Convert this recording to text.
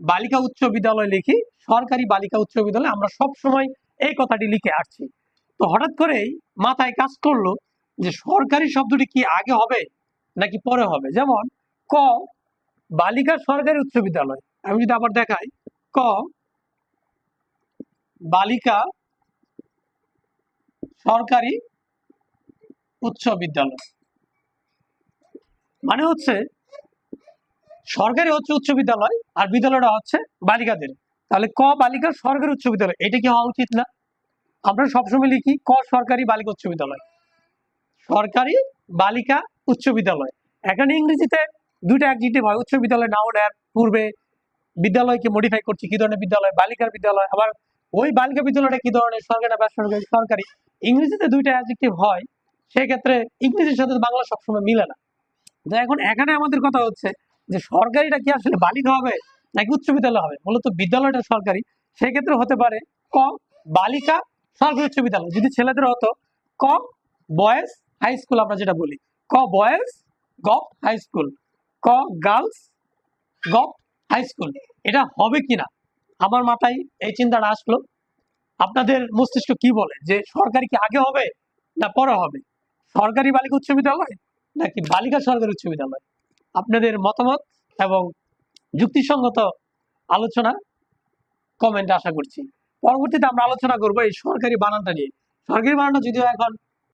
বালিকা উচ্চ বিদ্যালয় লিখি, সরকারি বালিকা উচ্চ বিদ্যালয় আমরা সব সময় এই কথাটি লিখে আসছি। তো হঠাৎ করেই মাথায় কাজ করল যে সরকারি শব্দটি কি আগে হবে নাকি পরে হবে? যেমন, ক, বালিকা সরকারি উচ্চ বিদ্যালয়। আমি যদি আবার দেখাই, ক, বালিকা সরকারি উচ্চ বিদ্যালয়। মানে হচ্ছে সরকারি হচ্ছে উচ্চ বিদ্যালয় আর বিদ্যালয়টা হচ্ছে বালিকাদের। তাহলে ক বালিকা সরকারি উচ্চ বিদ্যালয়? এটা কি হওয়া উচিত না? আমরা সবসময় লিখি ক সরকারি, বালিকা উচ্চ বিদ্যালয়। সরকারি, বালিকা, উচ্চ বিদ্যালয়। এখানে ইংরেজিতে দুইটা অ্যাডজেক্টিভ হয়, উচ্চ বিদ্যালয় নাও নেয়ার পূর্বে। বিদ্যালয়কে মডিফাই করছি, কি ধরনের বিদ্যালয়? বালিকার বিদ্যালয়। আবার ওই বালিকা বিদ্যালয়টা কি ধরনের? সরকারি না বেসরকারি? সরকারি। ইংরেজিতে দুইটা অ্যাডজেক্টিভ হয়, সেক্ষেত্রে ইংরেজির সাথে বাংলা সবসময় মিলে না। তো এখন এখানে আমাদের কথা হচ্ছে যে সরকারিটা কি আসলে বালিকা হবে নাকি উচ্চ বিদ্যালয় হবে? মূলত বিদ্যালয়টা সরকারি। সেক্ষেত্রে হতে পারে ক বালিকা সরকারি উচ্চ বিদ্যালয়। যদি ছেলেদের হতো ক বয়েজ হাই স্কুল আমরা যেটা বলি। K boys gov high school. K girls gov high school. এটা হবে কিনা? আমার মাথায় এই চিন্তাটা আসলো। আপনাদের মস্তিষ্ক কি বলে? যে সরকারি কি আগে হবে না পরে হবে? সরকারি বালিকা উচ্চ বিদ্যালয় নাকি বালিকা সরকারি উচ্চ বিদ্যালয়? আপনাদের মতামত এবং যুক্তিসঙ্গত আলোচনা কমেন্ট আশা করছি। পরবর্তীতে আমরা আলোচনা করব এই সরকারি বানানটা নিয়ে। সরকারি বানানটা যদিও এখন